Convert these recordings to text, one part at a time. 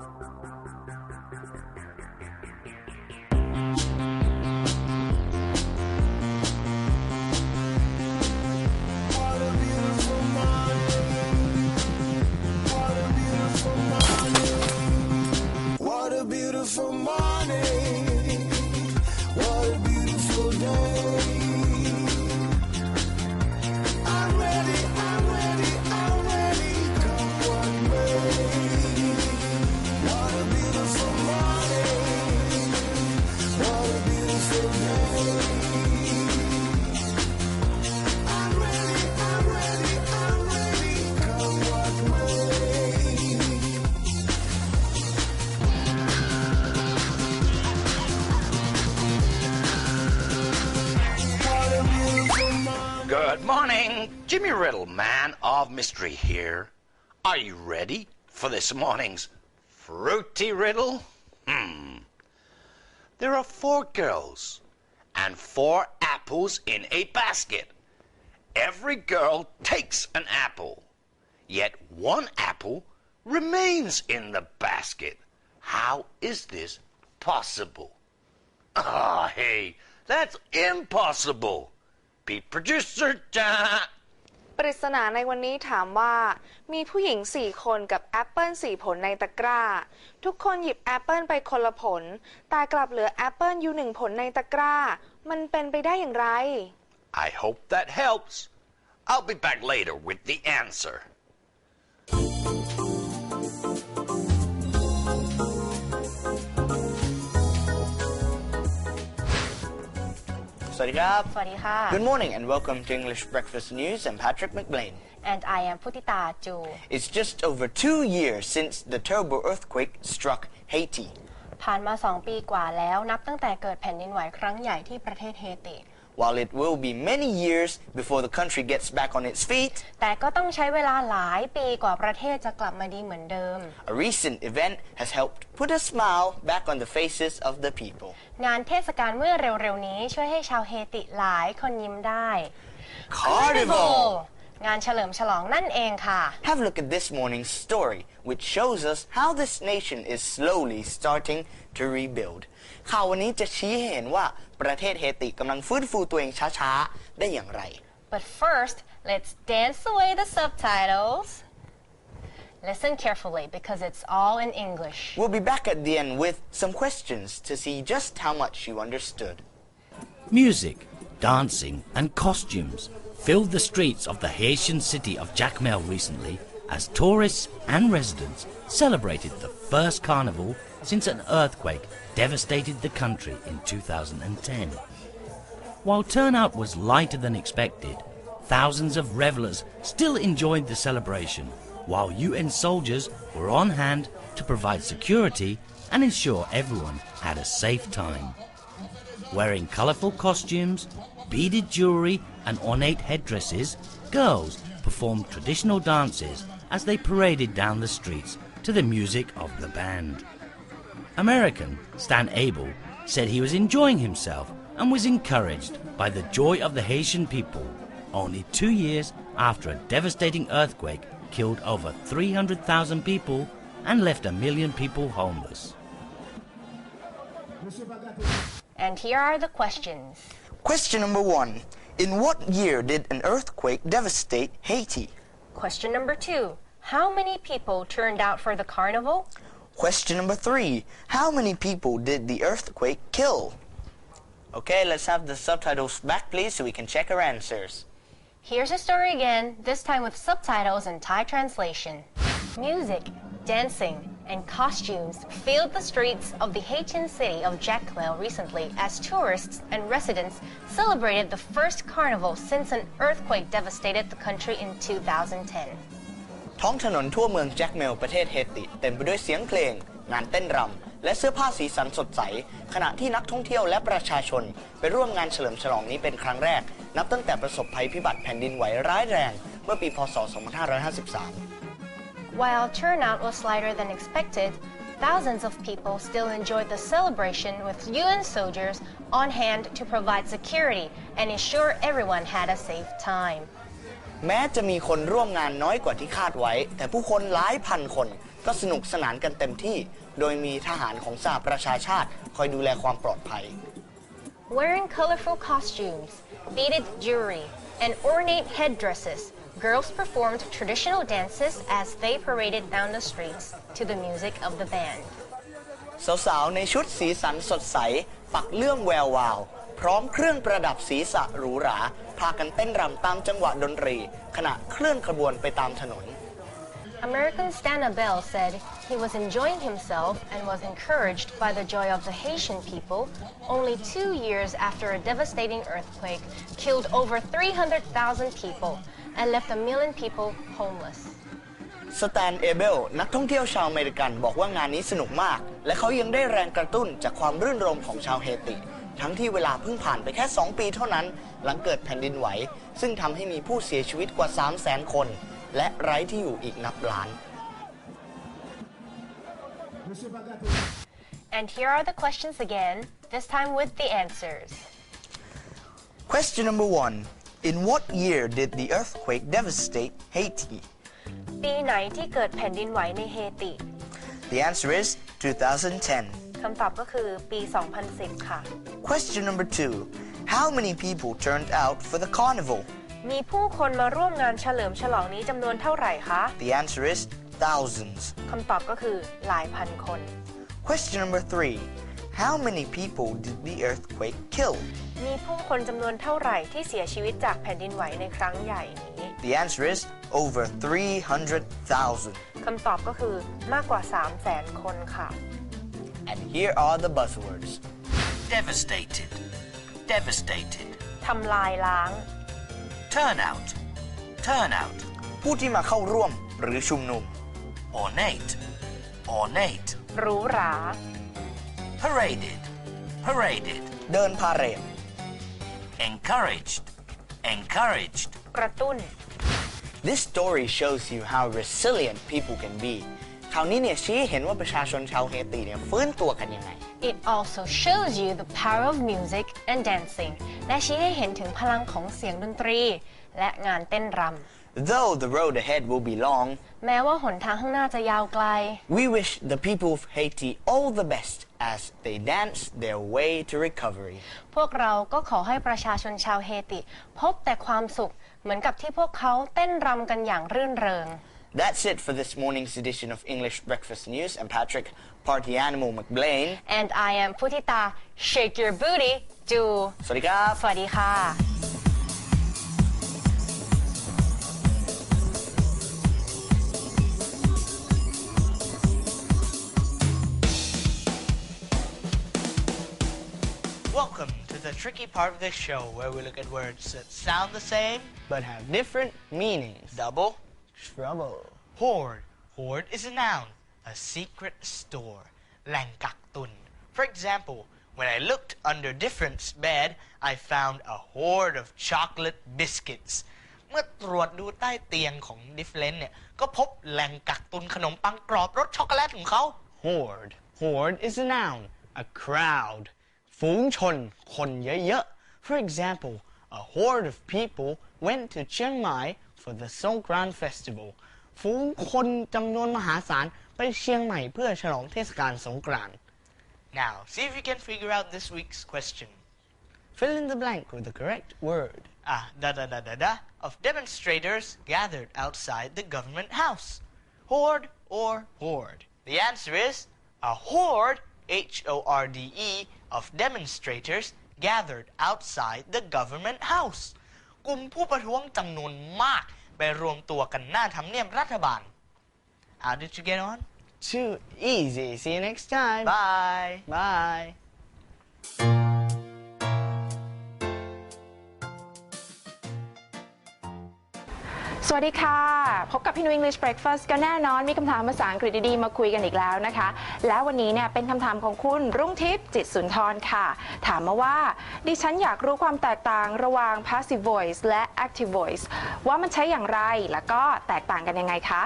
What Morning. Jimmy Riddle, man of mystery here. Are you ready for this morning's fruity riddle? Hmm. There are four girls and four apples in a basket. Every girl takes an apple, yet one apple remains in the basket. How is this possible? Ah, hey, that's impossible. Beat producer, ja. ปริศนาในวันนี้ถามว่า มีผู้หญิง 4 คนกับแอปเปิล4 ผลในตะกร้า ทุกคนหยิบแอปเปิลไปคนละผล แต่กลับเหลือแอปเปิลอยู่หนึ่งผลในตะกร้า มันเป็นไปได้อย่างไร I hope that helps. I'll be back later with the answer. สวัสดีครับ สวัสดีค่ะ Good morning and welcome to English Breakfast News. I'm Patrick McBlain. and I am พุติตาจู It's just over two years since the terrible earthquake struck Haiti. ผ่านมา 2 ปีกว่าแล้วนับตั้งแต่เกิดแผ่นดินไหวครั้งใหญ่ที่ประเทศเฮติ While it will be many years before the country gets back on its feet, แต่ก็ต้องใช้เวลาหลายปีกว่าประเทศจะกลับมาดีเหมือนเดิม a recent event has helped put a smile back on the faces of the people. งานเทศกาลเมื่อเร็วๆนี้ช่วยให้ชาวเฮติหลายคนยิ้มได้ Carnival! งานเฉลิมฉลองนั่นเองค่ะ Have a look at this morning's story, which shows us how this nation is slowly starting to rebuild. ข่าววันนี้จะชี้ให้เห็นว่าประเทศเฮติกำลังฟื้นฟูตัวเองช้าๆ ได้อย่างไร but first let's dance away the subtitles listen carefully because it's all in English We'll be back at the end with some questions to see just how much you understood. Music, dancing, and costumes filled the streets of the Haitian city of Jacmel recently as tourists and residents celebrated the first carnival since an earthquake devastated the country in 2010. While turnout was lighter than expected, thousands of revelers still enjoyed the celebration, while UN soldiers were on hand to provide security and ensure everyone had a safe time. Wearing colourful costumes, beaded jewellery, and ornate headdresses, girls performed traditional dances as they paraded down the streets to the music of the band. American Stan Abel said he was enjoying himself and was encouraged by the joy of the Haitian people, only two years after a devastating earthquake killed over 300,000 people and left a million people homeless. and here are the questions Question number one In what year did an earthquake devastate Haiti? Question number two How many people turned out for the carnival? Question number three How many people did the earthquake kill? Okay, let's have the subtitles back, please, so we can check our answers. Here's the story again, this time with subtitles and Thai translation. Music, dancing, and costumes filled the streets of the Haitian city of Jacmel recently as tourists and residents celebrated the first carnival since an earthquake devastated the country in 2010. ท้องถนนทั่วเมืองแจ็คเมลประเทศเฮติเต็มไปด้วยเสียงเพลง งานเต้นรำและเสื้อผ้าสีสันสดใส ขณะที่นักท่องเที่ยวและประชาชน ไปร่วมงานเฉลิมฉลองนี้เป็นครั้งแรก นับตั้งแต่ประสบภัยพิบัติแผ่นดินไหวร้ายแรง เมื่อปีพศ 2553 While turnout was lighter than expected, thousands of people still enjoyed the celebration with UN soldiers on hand to provide security and ensure everyone had a safe time. แม้จะมีคนร่วมงานน้อยกว่าที่คาดไว้ แต่ผู้คนหลายพันคน ก็สนุกสนานกันเต็มที่ โดยมีทหารของสหประชาชาติ คอยดูแลความปลอดภัย Wearing colorful costumes, beaded jewelry, and ornate headdresses, girls performed traditional dances as they paraded down the streets to the music of the band. สาวๆ ในชุดสีสันสดใส ปักเลื่อมแวววาว พร้อมเครื่องประดับศีรษะหรูหรา พากันเต้นรำตามจังหวะดนตรี ขณะเคลื่อนขบวนไปตามถนน American Stan Abel said he was enjoying himself and was encouraged by the joy of the Haitian people only two years after a devastating earthquake killed over 300,000 people and left a million people homeless. สแตนเอเบลนักท่องเที่ยวชาวอเมริกันบอกว่างานนี้สนุกมาก และเขายังได้แรงกระตุ้นจากความรื่นรมของชาวเฮติ ทั้งที่เวลาเพิ่งผ่านไปแค่ 2 ปีเท่านั้น หลังเกิดแผ่นดินไหว ซึ่งทำให้มีผู้เสียชีวิตกว่า 3 0 0 0 0 0 คน และไร้ที่อยู่อีกนับล้าน And here are the questions again, this time with the answers. Question number one In what year did the earthquake devastate Haiti ปีไหนที่เกิดแผ่นดินไหวในเฮติ The answer is 2010 คำตอบก็คือปี 2010 ค่ะ Question number two How many people turned out for the carnival มีผู้คนมาร่วมงานเฉลิมฉลองนี้จำนวนเท่าไหร่คะ The answer is thousands คำตอบก็คือหลายพันคน Question number three How many people did the earthquake kill มีผู้คนจำนวนเท่าไหร่ที่เสียชีวิตจากแผ่นดินไหวในครั้งใหญ่นี้ The answer is over 300,000 คำตอบก็คือมากกว่า 3 0 0แสนคนค่ะ And here are the buzzwords Devastated. Devastated. ทำลายล้าง Turnout. Turnout. ผู้ที่มาเข้าร่วมหรือชุมนุม Ornate. Ornate. หรูหรา Paraded. Paraded. เดินพาเหรด Encouraged. Encouraged. กระตุ้น This story shows you how resilient people can be คราวนี้เนี่ยชี้ให้เห็นว่าประชาชนชาวเฮติเนี่ยฟื้นตัวกันยังไง It also shows you the power of music and dancing และชี้ให้เห็นถึงพลังของเสียงดนตรี และงานเต้นร Though the road ahead will be long ำ แม้ว่าหนทางข้างหน้าจะยาวไกล we wish the people of Haiti all the best as they dance their way to recovery พวกเราก็ขอให้ประชาชนชาวเฮติ พบแต่ความสุข เหมือนกับที่พวกเขาเต้นรำกันอย่างรื่นเริง That's it for this morning's edition of English Breakfast News. I'm Patrick, Party Animal McBlain. and I am Putita shake your booty do สวัสดีครับ สวัสดีค่ะ the tricky part of this show where we look at words that sound the same but have different meanings. Double trouble. Hoard. Hoard is a noun, a secret store. แหล่งกักตุน For example, when I looked under Different's bed, I found a hoard of chocolate biscuits. เมื่อตรวจดูใต้เตียงของ Different เนี่ย ก็พบแหล่งกักตุนขนมปังกรอบรสช็อกโกแลตของเขา Hoard Hoard is a noun a crowd ฝูงชน คนเยอะๆ For example a horde of people went to Chiang Mai for the Songkran Festival ฝูงคนจำนวนมหาศาลไปเชียงใหม่เพื่อฉลองเทศกาลสงกรานต์ Now see if you can figure out this week's question Fill in the blank with the correct word. Ah, da da da da da of demonstrators gathered outside the government house. Horde or horde? The answer is a horde, H O R D E, of demonstrators gathered outside the government house. กลุ่มผู้ประท้วงจำนวนมากไปรวมตัวกันหน้าทำเนียบรัฐบาล How did you get on? Too easy. See you next time. Bye. Bye. สวัสดีค่ะ พบกับพี่นุ้ย English Breakfast ก็แน่นอน มีคำถามภาษาอังกฤษดีๆ มาคุยกันอีกแล้วนะคะ แล้ววันนี้เนี่ยเป็นคำถามของคุณรุ่งทิพย์จิตสุนทรค่ะ ถามมาว่า ดิฉันอยากรู้ความแตกต่างระหว่าง passive voice และ active voice ว่ามันใช้อย่างไรแล้วก็แตกต่างกันยังไงคะ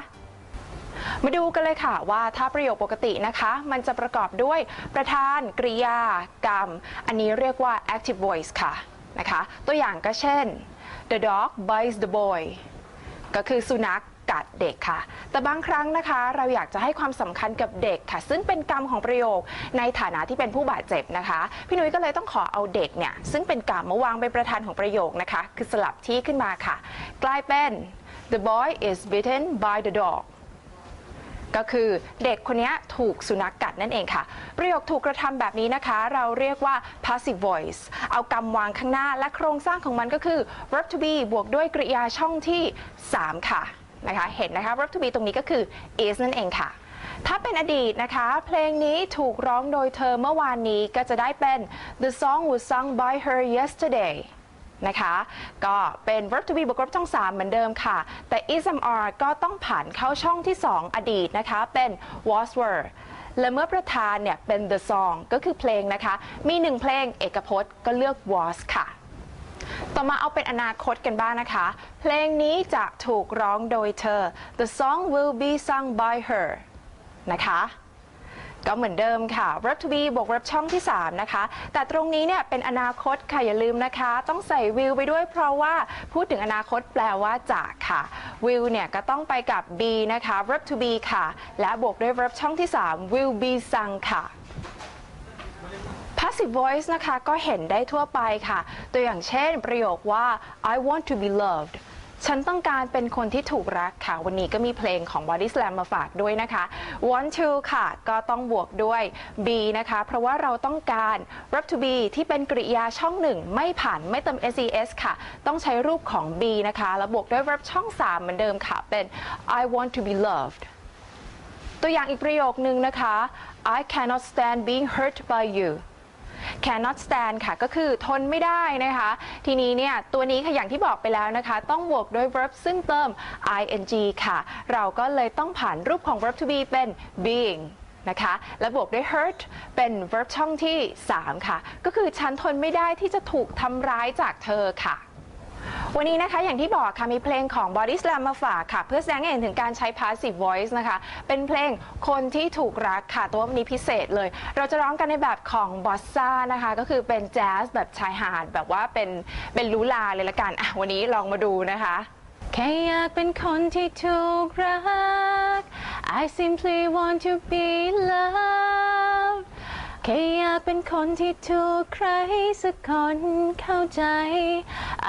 มาดูกันเลยค่ะว่าถ้าประโยคปกตินะคะ มันจะประกอบด้วยประธานกริยากรรม อันนี้เรียกว่า active voice ค่ะนะคะ ตัวอย่างก็เช่น the dog bites the boy ก็คือสุนัขกัดเด็กค่ะ แต่บางครั้งนะคะ เราอยากจะให้ความสำคัญกับเด็กค่ะ ซึ่งเป็นกรรมของประโยคในฐานะที่เป็นผู้บาดเจ็บนะคะ พี่นุ้ยก็เลยต้องขอเอาเด็กเนี่ยซึ่งเป็นกรรมมาวางเป็นประธานของประโยคนะคะ คือสลับที่ขึ้นมาค่ะ กลายเป็น the boy is bitten by the dog ก็คือเด็กคนนี้ถูกสุนัขกกัดนั่นเองค่ะ ประโยคถูกกระทำแบบนี้นะคะ เราเรียกว่า passive voice เอากำวางข้างหน้าและโครงสร้างของมันก็คือ verb to be บวกด้วยกริยาช่องที่ 3 ค่ะนะคะเห็นนะคะ verb to be ตรงนี้ก็คือ is นั่นเองค่ะ ถ้าเป็นอดีตนะคะ เพลงนี้ถูกร้องโดยเธอเมื่อวานนี้ก็จะได้เป็น the song was sung by her yesterday นะคะ ก็เป็น verb to be บวก verb ช่อง 3 เหมือนเดิมค่ะ แต่ ismr ก็ต้องผ่านเข้าช่องที่ 2 อดีตนะคะ เป็น was were และเมื่อประธานเนี่ยเป็น the song ก็คือเพลงนะคะ มีหนึ่งเพลงเอกพจน์ก็เลือก was ค่ะ ต่อมาเอาเป็นอนาคตกันบ้างนะคะ เพลงนี้จะถูกร้องโดยเธอ the song will be sung by her นะคะ ก็เหมือนเดิมค่ะ verb to be บวก verb ช่องที่ 3 นะคะ แต่ตรงนี้เนี่ยเป็นอนาคตค่ะ อย่าลืมนะคะ ต้องใส่ will ไปด้วยเพราะว่าพูดถึงอนาคตแปลว่าจะค่ะ will เนี่ยก็ต้องไปกับ be นะคะ verb to be ค่ะ และบวกด้วย verb ช่องที่ 3 will be sung ค่ะ passive voice นะคะ ก็เห็นได้ทั่วไปค่ะ ตัวอย่างเช่นประโยคว่า I want to be loved ฉันต้องการเป็นคนที่ถูกรักค่ะ วันนี้ก็มีเพลงของ Body Slam มาฝากด้วยนะคะ want to ค่ะ ก็ต้องบวกด้วย B นะคะ เพราะว่าเราต้องการ verb to be ที่เป็นกริยาช่องหนึ่งไม่ผ่านไม่เติม ses ค่ะ ต้องใช้รูปของ B นะคะ แล้วบวกด้วย verb ช่อง 3 เหมือนเดิมค่ะ เป็น I want to be loved ตัวอย่างอีกประโยคนึงนะคะ I cannot stand being hurt by you cannot stand ค่ะ ก็คือทนไม่ได้นะคะ ทีนี้เนี่ยตัวนี้ค่ะอย่างที่บอกไปแล้วนะคะ ต้องบวกด้วย verb ซึ่งเติม ing ค่ะ เราก็เลยต้องผ่านรูปของ verb to be เป็น being นะคะ และบวกด้วย hurt เป็น verb ช่องที่ 3 ค่ะ ก็คือฉันทนไม่ได้ที่จะถูกทำร้ายจากเธอค่ะ วันนี้นะคะอย่างที่บอกค่ะมีเพลงของ Body Slam มาฝากค่ะ เพื่อแสดงให้เห็นถึงการใช้ passive voice นะคะ เป็นเพลงคนที่ถูกรักค่ะ ตัววันนี้พิเศษเลย เราจะร้องกันในแบบของบอสซ่านะคะ ก็คือเป็นแจ๊สแบบชายหาด แบบว่าเป็นเป็นลูลาเลยละกันอะวันนี้ลองมาดูนะคะ แค่อยากเป็นคนที่ถูกรัก I simply want to be loved แค่อยากเป็นคนที่ถูกใครสักคนเข้าใจ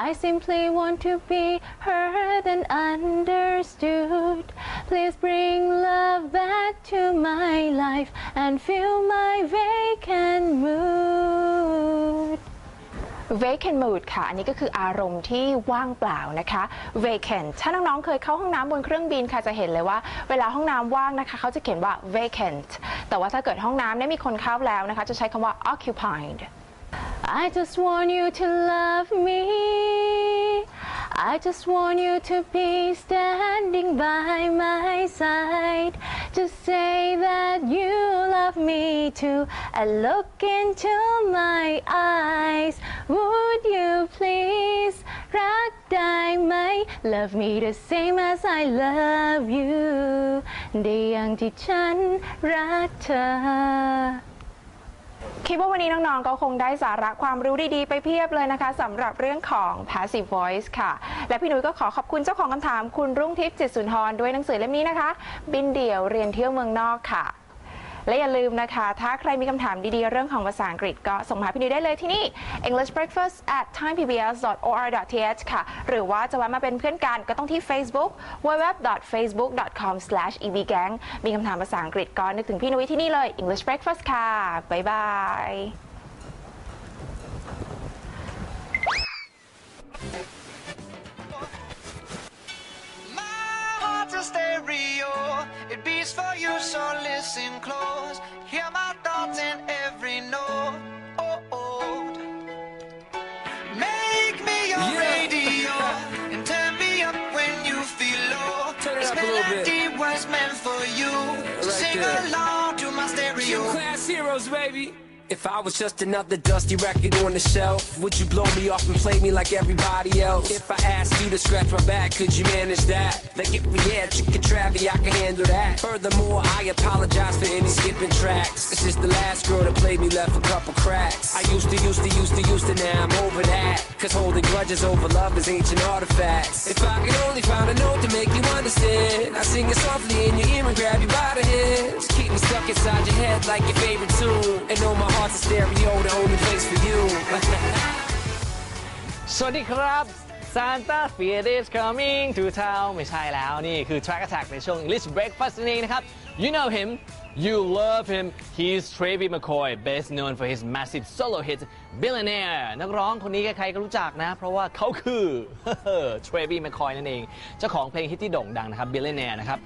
I simply want to be heard and understood Please bring love back to my life and fill my vacant mood Vacant mood ค่ะ อันนี้ก็คืออารมณ์ที่ว่างเปล่านะคะ vacant ถ้าน้องๆเคยเข้าห้องน้ำบนเครื่องบินค่ะจะเห็นเลยว่า เวลาห้องน้ำว่างนะคะเขาจะเขียนว่า vacant แต่ว่าถ้าเกิดห้องน้ำได้มีคนเข้าแล้วนะคะ จะใช้คำว่า occupied I just want you to love me I just want you to be standing by my side Just say that you love me too and look into my eyes Would you please รักได้ไหม Love me the same as I love you ได้อย่างที่ฉันรักเธอ คิดว่าวันนี้น้อง ๆ ก็คงได้สาระความรู้ดี ๆ ไปเพียบเลยนะคะสำหรับเรื่องของ passive voice ค่ะ และพี่นุ้ยก็ขอขอบคุณเจ้าของคำถามคุณรุ่งทิพย์จิตสุนทรด้วยหนังสือเล่มนี้นะคะ บินเดี่ยวเรียนเที่ยวเมืองนอกค่ะ และอย่าลืมนะคะ ถ้าใครมีคำถามดีๆ เรื่องของภาษาอังกฤษก็ส่งมาพี่นุ้ยได้เลยที่นี่ English Breakfast at timepbs.or.th ค่ะ หรือว่าจะแวะมาเป็นเพื่อนกันก็ต้องที่ Facebook www.facebook.com/ebgang มีคำถามภาษาอังกฤษก็นึกถึงพี่นุ้ยที่นี่เลย English Breakfast ค่ะ บ๊ายบาย stereo. It beats for you, so listen close. Hear my thoughts in every note. Oh, oh. Make me your radio and turn me up when you feel low. Turn it this up a bit. melody was meant for you. So Right sing there. along to my You stereo. class heroes, baby. If I was just another dusty record on the shelf, would you blow me off and play me like everybody else? If I asked you to scratch my back, could you manage that? Like if we had chicken I can handle that. Furthermore, I apologize for any skipping tracks. It's just the last girl that played me left a couple cracks. I used to, used to, used to, used to, now I'm over that. Cause holding grudges over love is ancient artifacts. If I could only find a note to make you understand, I sing it softly in your ear and grab you by the hands. Keep me stuck inside your head like your favorite tune. And know my heart's a stereo, the only place for you. สวัสดีครับ Santa Fiat is coming to town ไม่ใช่แล้วนี่คือ Track Attack ในช่วง English Breakfast นั่นเองนะครับ You know him you love him he's Travie McCoy best known for his massive solo hit Billionaire นักร้องคนนี้ใครๆก็รู้จักนะ เพราะว่าเขาคือ Travie McCoy นั่นเอง เจ้าของเพลงฮิตที่โด่งดังนะครับ Billionaire นะครับ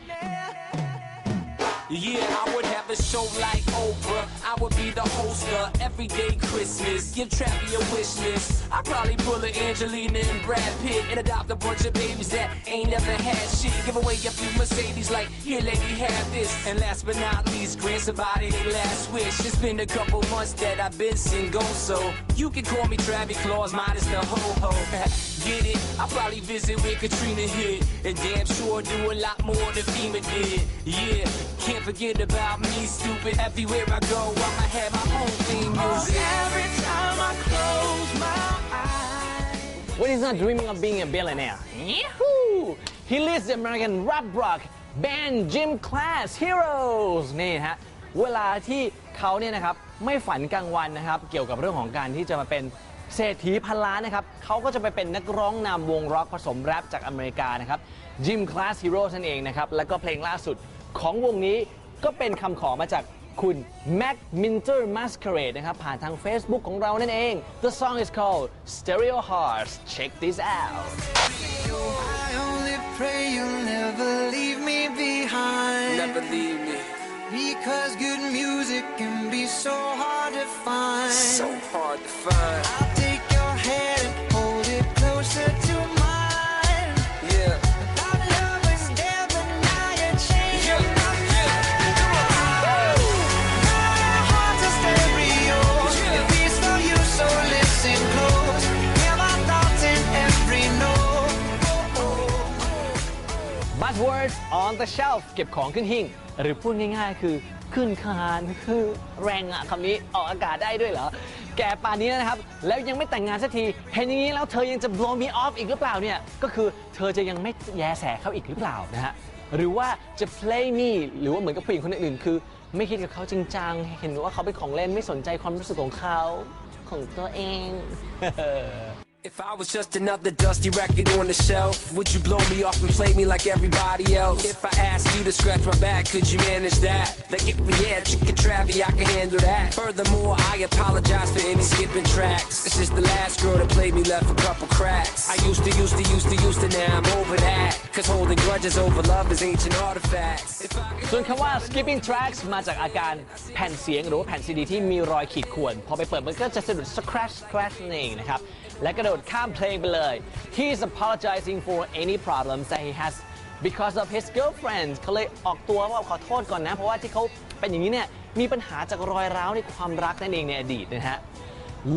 Yeah, I would have a show like Oprah. I would be the host of Everyday Christmas. Give Trappy a wish list. I'd probably pull a Angelina and Brad Pitt and adopt a bunch of babies that ain't never had shit. Give away a few Mercedes like, here, lady, have this. And last but not least, grant somebody their last wish. It's been a couple months that I've been single, so you can call me Travis Claus, minus the ho-ho. Get it? I'll probably visit where Katrina hit. And damn sure do a lot more than FEMA did. Yeah, can't forget about me, stupid. Everywhere I go, I'ma have my own theme music. Every time I close my eyes When he's not dreaming of being a billionaire Yahoo! He leads the American rap rock band Gym Class Heroes นี่ฮะ เวลาที่เขาเนี่ยนะครับ ไม่ฝันกลางวันนะครับ เกี่ยวกับเรื่องของการที่จะมาเป็นเศรษฐีพันล้านนะครับเขาก็จะไปเป็นนักร้องนำวงร็อกผสมแรปจากอเมริกานะครับ Gym Class Heroes นั่นเองนะครับ แล้วก็เพลงล่าสุด ของวงนี้ก็เป็นคำขอมาจากคุณ Mac Minter Masquerade นะครับ ผ่านทาง Facebook ของเรานั่นเอง The song is called Stereo Hearts check this out I only pray you'll never leave me behind. Never leave me. Because good music can be so hard to find. So hard to find. Words on the shelf เก็บของขึ้นหิ้งหรือพูดง่ายๆ คือขึ้นคานคือแรงอะคำนี้ออกอากาศได้ด้วยเหรอ แกป่านนี้นะครับ แล้วยังไม่แต่งงานสักที เห็นอย่างนี้แล้วเธอยังจะ blow me off อีกหรือเปล่าเนี่ย ก็คือเธอจะยังไม่แยแสเขาอีกหรือเปล่านะฮะ หรือว่าจะ play me หรือว่าเหมือนกับผู้หญิงคนอื่นคือ ไม่คิดกับเขาจริงจัง เห็นว่าเขาเป็นของเล่นไม่สนใจความรู้สึกของเขาของตัวเอง If I was just another dusty record on the shelf, would you blow me off and play me like everybody else? If I asked you to scratch my back, could you manage that? Like if we had chicken travy, I can handle that. Furthermore, I apologize for any skipping tracks. It's just the last girl that played me left a couple cracks. I used to, used to, used to, used to, now I'm over that. Cause holding grudges over love is ancient artifacts. If I could ส่วนคำว่า skipping tracks มาจากอาการแผ่นเสียงหรือว่าแผ่นซีดีที่มีรอยขีดข่วน พอไปเปิดมันก็จะสะดุด scratch scratch นั่นเองนะครับ และกระโดดข้ามเพลงไปเลย He's apologizing for any problems that he has because of his girlfriend เขาเลยออกตัวว่าขอโทษก่อนนะ เพราะว่าที่เขาเป็นอย่างนี้เนี่ย มีปัญหาจากรอยร้าวในความรักนั่นเองในอดีตนะฮะ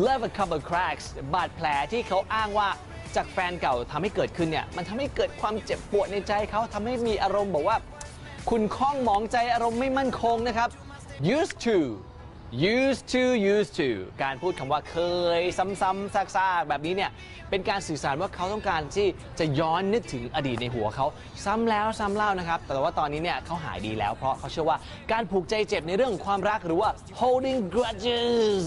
Love a couple cracks บาดแผลที่เขาอ้างว่าจากแฟนเก่าทำให้เกิดขึ้นเนี่ย มันทำให้เกิดความเจ็บปวดในใจเขาทำให้มีอารมณ์บอกว่า คุณคล้องหมองใจอารมณ์ไม่มั่นคงนะครับ used to used to used to การพูดคำว่าเคยซ้ำๆซากๆแบบนี้เนี่ย เป็นการสื่อสารว่าเขาต้องการที่จะย้อนนึกถึงอดีตในหัวเขา ซ้ำแล้วซ้ำเล่านะครับ แต่ว่าตอนนี้เนี่ยเขาหายดีแล้ว เพราะเขาเชื่อว่าการผูกใจเจ็บในเรื่องของความรักหรือว่า holding grudges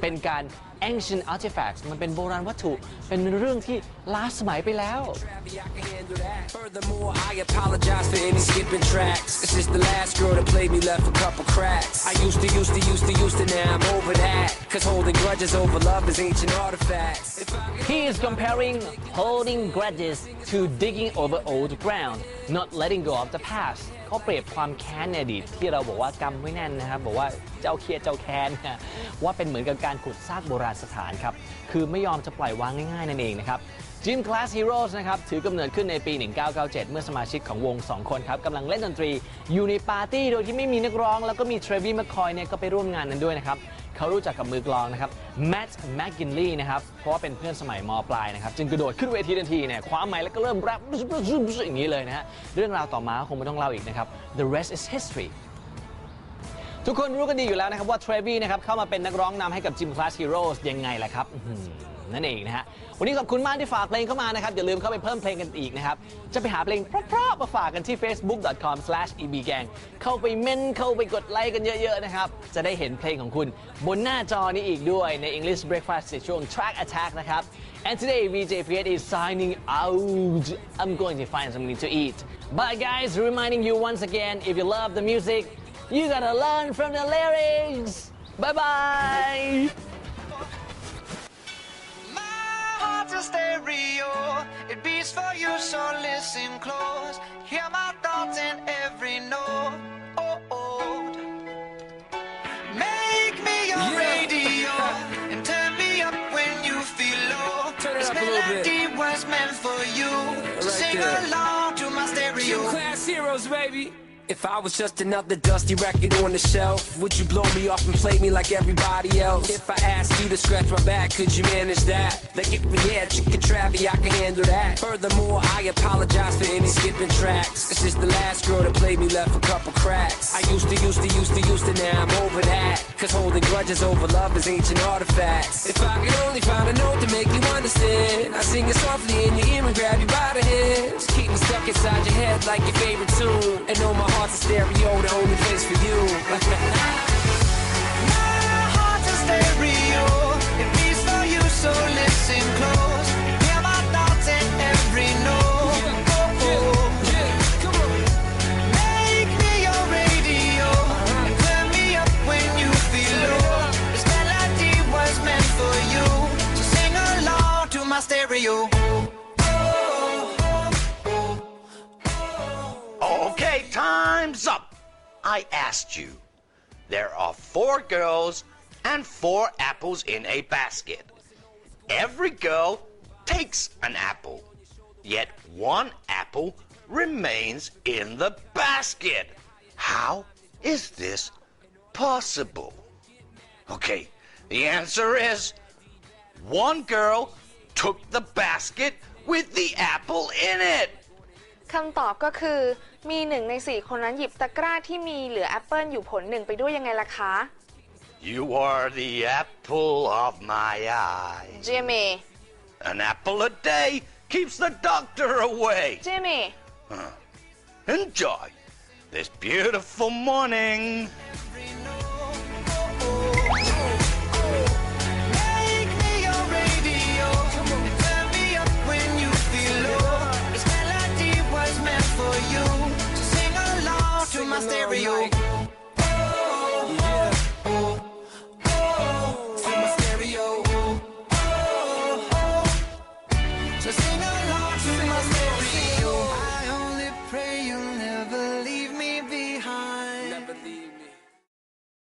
เป็นการ ancient artifacts มันเป็นโบราณวัตถุ เป็นเรื่องที่ล้าสมัยไปแล้ว Travy, I can handle that. Furthermore, I apologize for any skipping tracks. It's just the last girl that played me left a couple cracks. I used to, used to, used to, used to, now I'm over that. Cause holding grudges over love is ancient artifacts. If I could He is comparing holding grudges to digging over old ground not letting go of the past เขาเปรียบความแค้นในอดีตที่เราบอกว่ากำไว้แน่นนะครับ บอกว่าเจ้าเครียดเจ้าแค้นเนี่ยว่าเป็นเหมือนกับการขุดซากโบราณสถานครับ คือไม่ยอมจะปล่อยวางง่ายๆนั่นเองนะครับ Gym Class Heroes นะครับ ถือกำเนิดขึ้นในปี 1997 เมื่อสมาชิกของวง 2 คนครับกำลังเล่นดนตรีอยู่ในปาร์ตี้โดยที่ไม่มีนักร้อง แล้วก็มีเทรวี่แมคคอยเนี่ยก็ไปร่วมงานนั้นด้วยนะครับ เขารู้จักกับมือกลองนะครับแมตต์แมกกินลี่นะครับเพราะว่าเป็นเพื่อนสมัยมปลายนะครับจึงกระโดดขึ้นเวทีทันทีเนี่ยคว้าไมค์แล้วก็เริ่มแรปอย่างนี้เลยนะฮะเรื่องราวต่อมาคงไม่ต้องเล่าอีกนะครับ the rest is history ทุกคนรู้กันดีอยู่แล้วนะครับว่าเทรวี่นะครับเข้ามาเป็นนักร้องนำให้กับ Gym Class Heroes ยังไงล่ะครับ นั่นเองนะฮะ วันนี้ขอบคุณมากที่ฝากเพลงเข้ามานะครับ อย่าลืมเข้าไปเพิ่มเพลงกันอีกนะครับ จะไปหาเพลงเพราะๆมาฝากกันที่ facebook.com/ebgang เข้าไปเม้นเข้าไปกดไลค์กันเยอะๆนะครับ จะได้เห็นเพลงของคุณบนหน้าจอนี้อีกด้วยใน English Breakfast ในช่วง Track Attack นะครับ and today VJ Fiat is signing out I'm going to find something to eat but guys reminding you once again if you love the music you gotta learn from the lyrics bye bye stereo. It beats for you, so listen close. Hear my thoughts in every note. Oh, oh. Make me your Yeah. radio and turn me up when you feel low. Turn it this up a melody was meant for you. So Right sing there. along to my stereo. Gym class heroes, baby. If I was just another dusty record on the shelf, would you blow me off and play me like everybody else? If I asked you to scratch my back, could you manage that? Like if we had chicken trappy, I can handle that. Furthermore, I apologize for any skipping tracks. It's just the last girl that played me left a couple cracks. I used to, used to, used to, used to, now I'm over that. Cause holding grudges over love is ancient artifacts. If I could only find a note to make you understand, I sing it softly in your ear and grab you by the hands. Keep me stuck inside your head like your favorite tune. And know my heart's a stereo, the only place for you. My heart's a stereo. It beats for you, so listen close. Hear my thoughts in every note. Oh, oh. Make me your radio and turn me up when you feel low. This melody was meant for you, so sing along to my stereo. I asked you. There are four girls and four apples in a basket. Every girl takes an apple, yet one apple remains in the basket. How is this possible? Okay, the answer is one girl took the basket with the apple in it. คำตอบก็คือ มีหนึ่งในสี่คนนั้นหยิบตะกร้าที่มีเหลือแอปเปิลอยู่ผลหนึ่งไปด้วยยังไงล่ะคะ You are the apple of my eye. จิมมี่ An apple a day keeps the doctor away. จิมมี่ Enjoy this beautiful morning. Every my stereo.